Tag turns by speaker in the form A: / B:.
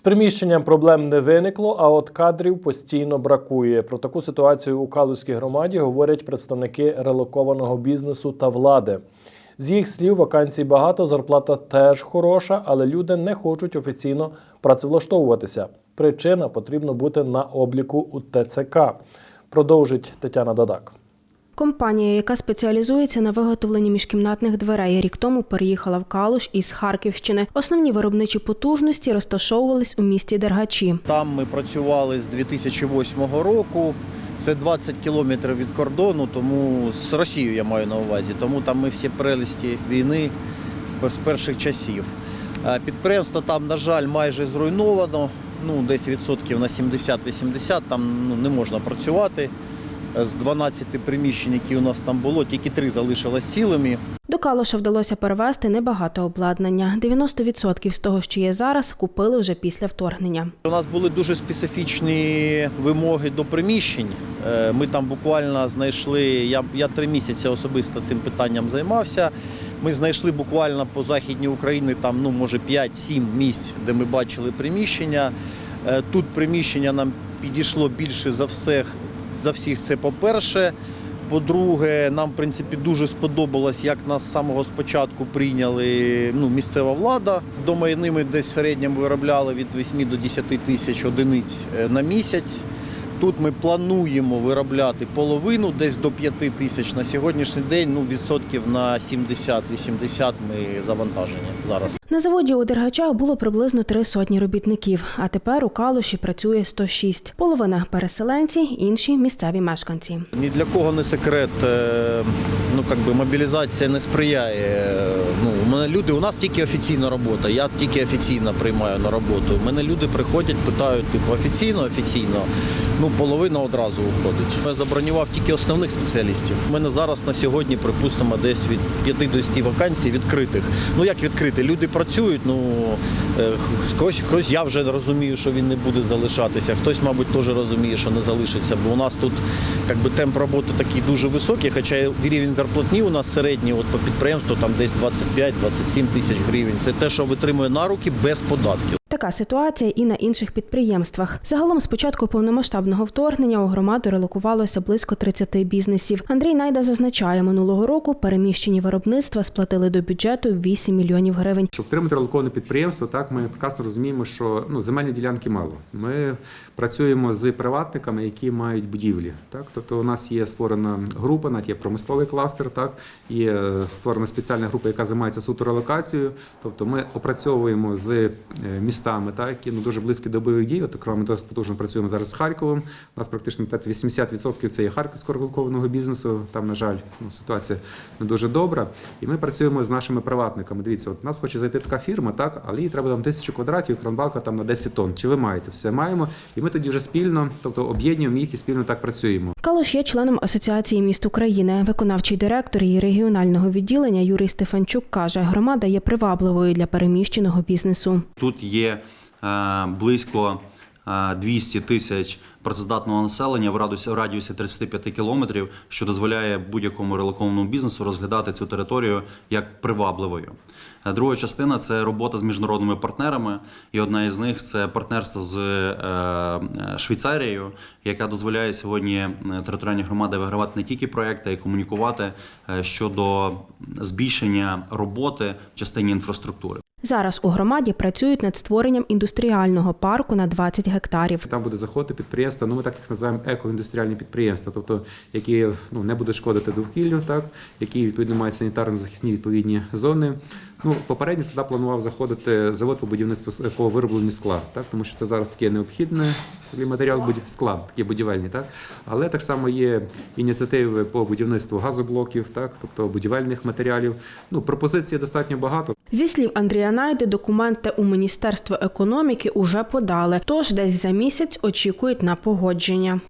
A: З приміщенням проблем не виникло, а от кадрів постійно бракує. Про таку ситуацію у Калузькій громаді говорять представники релокованого бізнесу та влади. З їх слів, вакансій багато, зарплата теж хороша, але люди не хочуть офіційно працевлаштовуватися. Причина потрібно бути на обліку у ТЦК. Продовжить Тетяна Дадак.
B: Компанія, яка спеціалізується на виготовленні міжкімнатних дверей, рік тому переїхала в Калуш із Харківщини. Основні виробничі потужності розташовувались у місті Дергачі.
C: Там ми працювали з 2008 року. Це 20 кілометрів від кордону, тому з Росією я маю на увазі. Тому там ми всі прелісті війни з перших часів. Е, Підприємство там, на жаль, майже зруйновано. Ну, десь відсотків на 70-80 там ну, не можна працювати. З 12 приміщень, які у нас там було, тільки три залишилось цілими.
B: До Калуша вдалося перевезти небагато обладнання. 90% з того, що є зараз, купили вже після вторгнення.
C: У нас були дуже специфічні вимоги до приміщень. Е, Ми там буквально знайшли. Я, я три місяці особисто цим питанням займався. Ми знайшли буквально по західній Україні там, ну може 5-7 місць, де ми бачили приміщення. Е, Тут приміщення нам підійшло більше за всіх. За всіх це по-перше. По-друге, нам в принципі дуже сподобалось, як нас з самого спочатку прийняли ну, місцева влада. До війни ми десь в середньому виробляли від 8 до 10 тисяч одиниць е, на місяць. Тут ми плануємо виробляти половину, десь до 5 тисяч на сьогоднішній день. Ну, відсотків на 70-80 ми завантажені зараз.
B: На заводі у Дергачах було приблизно три сотні робітників, а тепер у Калуші працює 106. Половина переселенці, інші місцеві мешканці.
C: Ні для кого не секрет. е, Ну, как би мобілізація не сприяє. Е, Ну, у мене люди, у нас тільки офіційна робота. Я тільки офіційно приймаю на роботу. У мене люди приходять, питають, типу, офіційно, офіційно. Ну, половина одразу уходить. Я забронював тільки основних спеціалістів. У мене зараз на сьогодні, припустимо, десь від 50 вакансій відкритих. Ну як відкрити? Люди працюють. Ну е, хтось, хтось я вже розумію, що він не буде залишатися. Хтось, мабуть, теж розуміє, що не залишиться. Бо у нас тут як би, темп роботи такий дуже високий, хоча рівень зарплатні у нас середній, от по підприємству там десь 25-27 тисяч гривень. Це те, що витримує на руки без податків.
B: Така ситуація і на інших підприємствах. Загалом з початку повномасштабного вторгнення у громаду релокувалося близько 30 бізнесів. Андрій Найда зазначає, минулого року переміщені виробництва сплатили до бюджету 8 мільйонів гривень.
D: Щоб втримати релоковане підприємство, так ми прекрасно розуміємо, що ну земельні ділянки мало. Ми працюємо з приватниками, які мають будівлі. Так, тобто у нас є створена група, навіть є промисловий кластер, так є створена спеціальна група, яка займається суто релокацією. Тобто ми опрацьовуємо з е, містами, так які ну дуже близькі до бойових дій. От окремо досить потужно працюємо зараз з Харковом. У нас практично так, 80% це є харківського релокованого бізнесу. Там, на жаль, ну, ситуація не дуже добра. І ми працюємо з нашими приватниками. Дивіться, от у нас хоче зайти така фірма, так, але їй треба там тисячу квадратів, кранбалка там на 10 тонн. Чи ви маєте? Все маємо. І ми тоді вже спільно, тобто об'єднуємо їх і спільно так працюємо.
B: Калуш є членом Асоціації міст України. Виконавчий директор її регіонального відділення Юрій Стефанчук каже, громада є привабливою для переміщеного бізнесу.
E: Тут є е, близько е, 200 тисяч працездатного населення в радіусі, в радіусі 35 кілометрів, що дозволяє будь-якому релокованому бізнесу розглядати цю територію як привабливою. Е, Друга частина це робота з міжнародними партнерами, і одна із них це партнерство з е, е, Швейцарією, яка дозволяє сьогодні е, територіальні громади вигравати не тільки проекти, а й комунікувати е, щодо збільшення роботи в частині інфраструктури.
B: Зараз у громаді працюють над створенням індустріального парку на 20 гектарів.
D: Там буде заходити підприємства, ну ми так їх називаємо екоіндустріальні підприємства, тобто які ну не будуть шкодити довкіллю, так які відповідно мають санітарно-захисні відповідні зони. Ну попередньо туди планував заходити завод по будівництву по виробленню скла, так тому що це зараз таке необхідне матеріал будь- скла, такі будівельні, так але так само є ініціативи по будівництву газоблоків, так тобто будівельних матеріалів. Ну пропозицій достатньо багато.
B: Зі слів Андрія Найди, документи у Міністерство економіки уже подали, тож десь за місяць очікують на погодження.